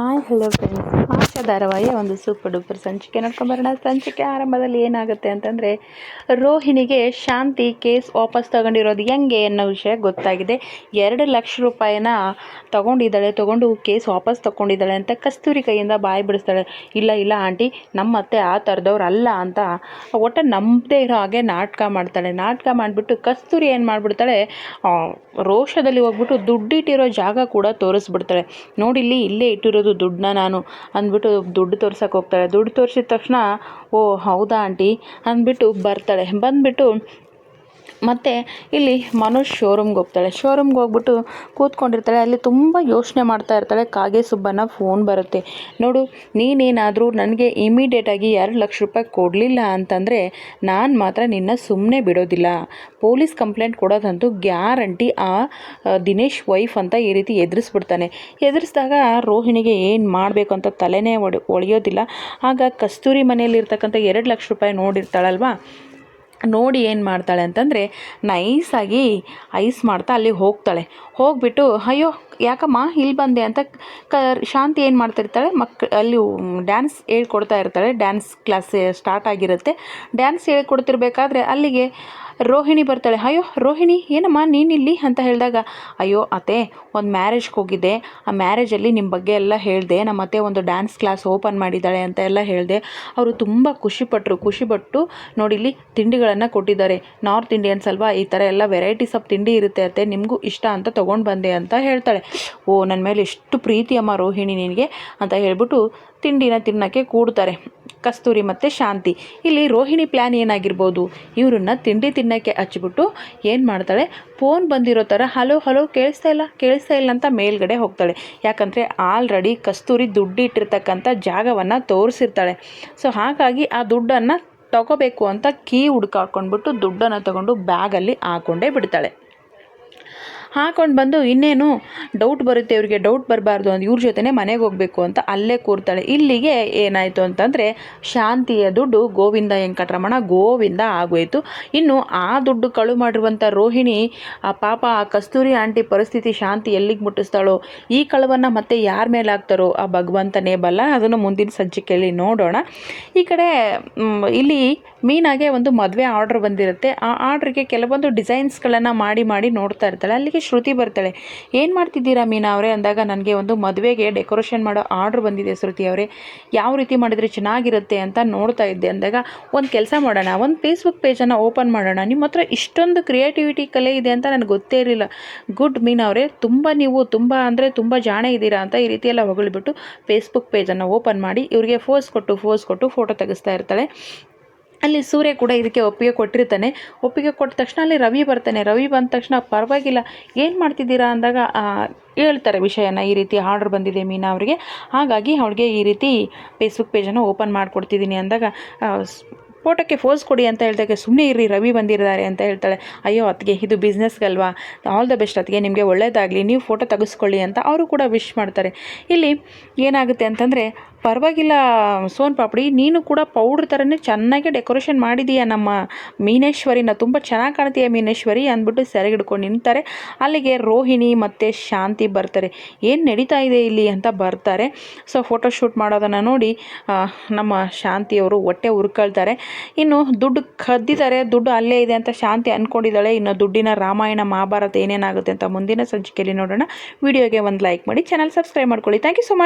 Hi, hello friends. Hi, ಧಾರಾವಾಹಿಯ ಒಂದು super duper ಸಂಚಿಕೆ. ನೋಡ್ಕೊಂಬರೋಣ. ಸಂಚಿಕೆ ಆರಂಭದಲ್ಲಿ ಏನಾಗುತ್ತೆ ಅಂತಂದರೆ, ರೋಹಿಣಿಗೆ ಶಾಂತಿ ಕೇಸ್ ವಾಪಸ್ ತಗೊಂಡಿರೋದು ಹೆಂಗೆ ಅನ್ನೋ ವಿಷಯ ಗೊತ್ತಾಗಿದೆ. ಎರಡು ಲಕ್ಷ ರೂಪಾಯಿನ ತಗೊಂಡಿದ್ದಾಳೆ, ತೊಗೊಂಡು ಕೇಸ್ ವಾಪಸ್ ತಗೊಂಡಿದ್ದಾಳೆ ಅಂತ ಕಸ್ತೂರಿ ಕೈಯಿಂದ ಬಾಯಿ ಬಿಡಿಸ್ತಾಳೆ. ಇಲ್ಲ ಇಲ್ಲ ಆಂಟಿ, ನಮ್ಮ ಅತ್ತೆ ಆ ಥರದವ್ರು ಅಲ್ಲ ಅಂತ ಒಟ್ಟು ನಂಬದೇ ಇರೋ ಹಾಗೆ ನಾಟಕ ಮಾಡ್ತಾಳೆ. ನಾಟಕ ಮಾಡಿಬಿಟ್ಟು ಕಸ್ತೂರಿ ಏನು ಮಾಡಿಬಿಡ್ತಾಳೆ ರೋಷದಲ್ಲಿ ಹೋಗ್ಬಿಟ್ಟು ದುಡ್ಡಿಟ್ಟಿರೋ ಜಾಗ ಕೂಡ ತೋರಿಸ್ಬಿಡ್ತಾಳೆ. ನೋಡಿಲ್ಲಿ ಇಲ್ಲೇ ಇಟ್ಟಿರೋದು ದುಡ್ಡನ್ನ ನಾನು ಅಂದ್ಬಿಟ್ಟು ದುಡ್ಡು ತೋರ್ಸಕ್ಕೆ ಹೋಗ್ತಾಳೆ ದುಡ್ಡು ತೋರಿಸಿದ ತಕ್ಷಣ ಓ ಹೌದಾ ಆಂಟಿ? ಅಂದ್ಬಿಟ್ಟು ಬರ್ತಾಳೆ. ಬಂದುಬಿಟ್ಟು ಮತ್ತು ಇಲ್ಲಿ ಮನೋಜ್ ಶೋರೂಮ್ಗೆ ಹೋಗ್ತಾಳೆ. ಶೋರೂಮ್ಗೆ ಹೋಗ್ಬಿಟ್ಟು ಕೂತ್ಕೊಂಡಿರ್ತಾಳೆ. ಅಲ್ಲಿ ತುಂಬ ಯೋಚನೆ ಮಾಡ್ತಾ ಇರ್ತಾಳೆ. ಕಾಗೆ ಸುಬ್ಬನ ಫೋನ್ ಬರುತ್ತೆ. ನೋಡು, ನೀನೇನಾದರೂ ನನಗೆ ಇಮಿಡಿಯೇಟಾಗಿ ಎರಡು ಲಕ್ಷ ರೂಪಾಯಿ ಕೊಡಲಿಲ್ಲ ಅಂತಂದರೆ ನಾನು ಮಾತ್ರ ನಿನ್ನ ಸುಮ್ಮನೆ ಬಿಡೋದಿಲ್ಲ. ಪೊಲೀಸ್ ಕಂಪ್ಲೇಂಟ್ ಕೊಡೋದಂತೂ ಗ್ಯಾರಂಟಿ ಆ ದಿನೇಶ್ ವೈಫ್ ಅಂತ ಈ ರೀತಿ ಎದುರಿಸ್ಬಿಡ್ತಾನೆ. ಎದುರಿಸಿದಾಗ ರೋಹಿಣಿಗೆ ಏನು ಮಾಡಬೇಕು ಅಂತ ತಲೆನೇ ಒಳೆಯೋದಿಲ್ಲ ಆಗ ಕಸ್ತೂರಿ ಮನೆಯಲ್ಲಿರ್ತಕ್ಕಂಥ ಎರಡು ಲಕ್ಷ ರೂಪಾಯಿ ನೋಡಿರ್ತಾಳಲ್ವಾ? ನೋಡಿ ಏನು ಮಾಡ್ತಾಳೆ ಅಂತಂದರೆ ನೈಸಾಗಿ ಐಸ್ ಮಾಡ್ತಾ ಅಲ್ಲಿ ಹೋಗ್ತಾಳೆ. ಹೋಗ್ಬಿಟ್ಟು, ಅಯ್ಯೋ, ಯಾಕಮ್ಮ, ಇಲ್ಲಿ ಬಂದೆ ಅಂತ ಕ, ಶಾಂತಿ ಏನು ಮಾಡ್ತಿರ್ತಾಳೆ ಮಕ್, ಅಲ್ಲಿ ಡ್ಯಾನ್ಸ್ ಹೇಳ್ಕೊಡ್ತಾ ಇರ್ತಾಳೆ. ಡ್ಯಾನ್ಸ್ ಕ್ಲಾಸ್ ಸ್ಟಾರ್ಟ್ ಆಗಿರುತ್ತೆ. ಡ್ಯಾನ್ಸ್ ಹೇಳ್ಕೊಡ್ತಿರ್ಬೇಕಾದ್ರೆ ಅಲ್ಲಿಗೆ ರೋಹಿಣಿ ಬರ್ತಾಳೆ. ಅಯ್ಯೋ, ರೋಹಿಣಿ, ಏನಮ್ಮ ನೀನಿಲ್ಲಿ ಅಂತ ಹೇಳಿದಾಗ, ಅಯ್ಯೋ, ಅತ್ತೆ, ಒಂದು ಮ್ಯಾರೇಜ್ಗೆ ಹೋಗಿದ್ದೆ. ಆ ಮ್ಯಾರೇಜಲ್ಲಿ ನಿಮ್ಮ ಬಗ್ಗೆ ಎಲ್ಲ ಹೇಳಿದೆ. ನಮ್ಮ ಅತ್ತೆ ಒಂದು ಡ್ಯಾನ್ಸ್ ಕ್ಲಾಸ್ ಓಪನ್ ಮಾಡಿದ್ದಾಳೆ ಅಂತ ಎಲ್ಲ ಹೇಳಿದೆ. ಅವರು ತುಂಬ ಖುಷಿಪಟ್ಟರು ಖುಷಿಪಟ್ಟು ನೋಡಿ ಇಲ್ಲಿ ತಿಂಡಿಗಳನ್ನು ಕೊಟ್ಟಿದ್ದಾರೆ. ನಾರ್ತ್ ಇಂಡಿಯನ್ಸ್ ಅಲ್ವಾ, ಈ ಥರ ಎಲ್ಲ ವೆರೈಟೀಸ್ ಆಫ್ ತಿಂಡಿ ಇರುತ್ತೆ ಅತ್ತೆ. ನಿಮಗೂ ಇಷ್ಟ ಅಂತ ತೊಗೊಂಡು ಬಂದೆ ಅಂತ ಹೇಳ್ತಾಳೆ. ಓ ನನ್ನ ಮೇಲೆ ಎಷ್ಟು ಪ್ರೀತಿ ಅಮ್ಮ ರೋಹಿಣಿ ನಿನಗೆ ಅಂತ ಹೇಳ್ಬಿಟ್ಟು ತಿಂಡಿನ ತಿನ್ನೋಕ್ಕೆ ಕೂಡ್ತಾರೆ. ಕಸ್ತೂರಿ ಮತ್ತು ಶಾಂತಿ. ಇಲ್ಲಿ ರೋಹಿಣಿ ಪ್ಲ್ಯಾನ್ ಏನಾಗಿರ್ಬೋದು? ಇವರನ್ನ ತಿಂಡಿ ತಿನ್ನೋಕ್ಕೆ ಹಚ್ಚಿಬಿಟ್ಟು ಏನು ಮಾಡ್ತಾಳೆ? ಫೋನ್ ಬಂದಿರೋ ಥರ ಹಲೋ ಹಲೋ ಕೇಳಿಸ್ತಾ ಇಲ್ಲ ಕೇಳಿಸ್ತಾ ಇಲ್ಲ ಅಂತ ಮೇಲ್ಗಡೆ ಹೋಗ್ತಾಳೆ. ಯಾಕಂದರೆ ಆಲ್ರೆಡಿ ಕಸ್ತೂರಿ ದುಡ್ಡು ಇಟ್ಟಿರ್ತಕ್ಕಂಥ ಜಾಗವನ್ನು ತೋರಿಸಿರ್ತಾಳೆ. ಸೊ ಹಾಗಾಗಿ ಆ ದುಡ್ಡನ್ನು ತಗೋಬೇಕು ಅಂತ ಕೀ ಹುಡ್ಕಾಕೊಂಡ್ಬಿಟ್ಟು ದುಡ್ಡನ್ನು ತಗೊಂಡು ಬ್ಯಾಗಲ್ಲಿ ಹಾಕೊಂಡೇ ಬಿಡ್ತಾಳೆ. ಹಾಕೊಂಡು ಬಂದು ಇನ್ನೇನು ಡೌಟ್ ಬರುತ್ತೆ, ಇವರಿಗೆ ಡೌಟ್ ಬರಬಾರ್ದು ಅಂತ ಇವ್ರ ಜೊತೆನೇ ಮನೆಗೆ ಹೋಗಬೇಕು ಅಂತ ಅಲ್ಲೇ ಕೂರ್ತಾಳೆ. ಇಲ್ಲಿಗೆ ಏನಾಯಿತು ಅಂತಂದರೆ ಶಾಂತಿಯ ದುಡ್ಡು ಗೋವಿಂದ ವೆಂಕಟರಮಣ ಗೋವಿಂದ ಆಗೋಯಿತು. ಇನ್ನು ಆ ದುಡ್ಡು ಕಳು ಮಾಡಿರುವಂಥ ರೋಹಿಣಿ, ಆ ಪಾಪ ಆ ಕಸ್ತೂರಿ ಆಂಟಿ ಪರಿಸ್ಥಿತಿ ಶಾಂತಿ ಎಲ್ಲಿಗೆ ಮುಟ್ಟಿಸ್ತಾಳೋ, ಈ ಕಳವನ್ನು ಮತ್ತೆ ಯಾರ ಮೇಲೆ ಹಾಕ್ತಾರೋ ಆ ಭಗವಂತನೇ ಬಲ್ಲ. ಅದನ್ನು ಮುಂದಿನ ಸಂಚಿಕೆಯಲ್ಲಿ ನೋಡೋಣ. ಈ ಕಡೆ ಇಲ್ಲಿ ಮೀನಾಗೆ ಒಂದು ಮದುವೆ ಆರ್ಡ್ರ್ ಬಂದಿರುತ್ತೆ. ಆ ಆರ್ಡ್ರಿಗೆ ಕೆಲವೊಂದು ಡಿಸೈನ್ಸ್ಗಳನ್ನು ಮಾಡಿ ಮಾಡಿ ನೋಡ್ತಾ ಇರ್ತಾಳೆ. ಅಲ್ಲಿಗೆ ಶ್ರುತಿ ಬರ್ತಾಳೆ. ಏನು ಮಾಡ್ತಿದ್ದೀರಾ ಮೀನಾ ಅವರೇ? ಅಂದಾಗ ನನಗೆ ಒಂದು ಮದುವೆಗೆ ಡೆಕೋರೇಷನ್ ಮಾಡೋ ಆರ್ಡ್ರ್ ಬಂದಿದೆ ಶ್ರುತಿ ಅವರೇ. ಯಾವ ರೀತಿ ಮಾಡಿದರೆ ಚೆನ್ನಾಗಿರುತ್ತೆ ಅಂತ ನೋಡ್ತಾ ಇದ್ದೆ. ಅಂದಾಗ ಒಂದು ಕೆಲಸ ಮಾಡೋಣ. ಒಂದು ಫೇಸ್ಬುಕ್ ಪೇಜನ್ನು ಓಪನ್ ಮಾಡೋಣ. ನಿಮ್ಮ ಹತ್ರ ಇಷ್ಟೊಂದು ಕ್ರಿಯೇಟಿವಿಟಿ ಕಲೆ ಇದೆ ಅಂತ ನನಗೆ ಗೊತ್ತೇ ಇರಲಿಲ್ಲ. ಗುಡ್ ಮೀನಾ ಅವರೇ, ತುಂಬ ನೀವು ತುಂಬ ಅಂದರೆ ತುಂಬ ಜಾಣೆ ಇದ್ದೀರಾ ಅಂತ ಈ ರೀತಿ ಎಲ್ಲ ಹೊಗಳ್ಬಿಟ್ಟು ಫೇಸ್ಬುಕ್ ಪೇಜನ್ನು ಓಪನ್ ಮಾಡಿ ಇವರಿಗೆ ಫೋಸ್ ಕೊಟ್ಟು ಫೋಸ್ ಕೊಟ್ಟು ಫೋಟೋ ತೆಗೆಸ್ತಾ ಇರ್ತಾಳೆ. ಅಲ್ಲಿ ಸೂರ್ಯ ಕೂಡ ಇದಕ್ಕೆ ಒಪ್ಪಿಗೆ ಕೊಟ್ಟಿರ್ತಾನೆ. ಒಪ್ಪಿಗೆ ಕೊಟ್ಟ ತಕ್ಷಣ ಅಲ್ಲಿ ರವಿ ಬರ್ತಾನೆ. ರವಿ ಬಂದ ತಕ್ಷಣ ಪರವಾಗಿಲ್ಲ, ಏನು ಮಾಡ್ತಿದ್ದೀರಾ ಅಂದಾಗ ಹೇಳ್ತಾರೆ ವಿಷಯನ, ಈ ರೀತಿ ಆರ್ಡ್ರ್ ಬಂದಿದೆ ಮೀನಾ ಅವರಿಗೆ. ಹಾಗಾಗಿ ಅವಳಿಗೆ ಈ ರೀತಿ ಫೇಸ್ಬುಕ್ ಪೇಜನ್ನು ಓಪನ್ ಮಾಡಿಕೊಡ್ತಿದ್ದೀನಿ ಅಂದಾಗ ಫೋಟೋಕ್ಕೆ ಫೋಸ್ ಕೊಡಿ ಅಂತ ಹೇಳಿದಾಗ ಸುಮ್ಮನೆ ಇರ್ರಿ, ರವಿ ಬಂದಿದ್ದಾರೆ ಅಂತ ಹೇಳ್ತಾಳೆ. ಅಯ್ಯೋ, ಅತ್ತಿಗೆ ಇದು ಬಿಸ್ನೆಸ್ಗಲ್ವಾ ಆಲ್ ದ ಬೆಸ್ಟ್ ಅತ್ತಿಗೆ, ನಿಮಗೆ ಒಳ್ಳೇದಾಗಲಿ, ನೀವು ಫೋಟೋ ತೆಗೆಸ್ಕೊಳ್ಳಿ ಅಂತ ಅವರು ಕೂಡ ವಿಶ್ ಮಾಡ್ತಾರೆ. ಇಲ್ಲಿ ಏನಾಗುತ್ತೆ ಅಂತಂದರೆ ಪರವಾಗಿಲ್ಲ ಸೋನ್ ಪಾಪಡಿ, ನೀನು ಕೂಡ ಪೌಡ್ರ್ ಥರನೇ ಚೆನ್ನಾಗಿ ಡೆಕೋರೇಷನ್ ಮಾಡಿದೀಯ ನಮ್ಮ ಮೀನೇಶ್ವರಿನ ತುಂಬ ಚೆನ್ನಾಗಿ ಕಾಣ್ತೀಯ ಮೀನೇಶ್ವರಿ ಅಂದ್ಬಿಟ್ಟು ಸೆರೆಗೆ ಹಿಡ್ಕೊಂಡು ನಿಂತಾರೆ. ಅಲ್ಲಿಗೆ ರೋಹಿಣಿ ಮತ್ತು ಶಾಂತಿ ಬರ್ತಾರೆ. ಏನು ನಡೀತಾ ಇದೆ ಇಲ್ಲಿ ಅಂತ ಬರ್ತಾರೆ. ಸೊ ಫೋಟೋಶೂಟ್ ಮಾಡೋದನ್ನು ನೋಡಿ ನಮ್ಮ ಶಾಂತಿಯವರು ಹೊಟ್ಟೆ ಉರ್ಕೊಳ್ತಾರೆ. ಇನ್ನು ದುಡ್ಡು ಕದ್ದಿದ್ದಾರೆ, ದುಡ್ಡು ಅಲ್ಲೇ ಇದೆ ಅಂತ ಶಾಂತಿ ಅಂದ್ಕೊಂಡಿದ್ದಾಳೆ ಇನ್ನು ದುಡ್ಡಿನ ರಾಮಾಯಣ, ಮಹಾಭಾರತ ಏನೇನಾಗುತ್ತೆ ಅಂತ ಮುಂದಿನ ಸಂಚಿಕೆಯಲ್ಲಿ ನೋಡೋಣ. ವಿಡಿಯೋಗೆ ಒಂದು ಲೈಕ್ ಮಾಡಿ ಚಾನಲ್ ಸಬ್ಸ್ಕ್ರೈಬ್ ಮಾಡ್ಕೊಳ್ಳಿ. Thank you so much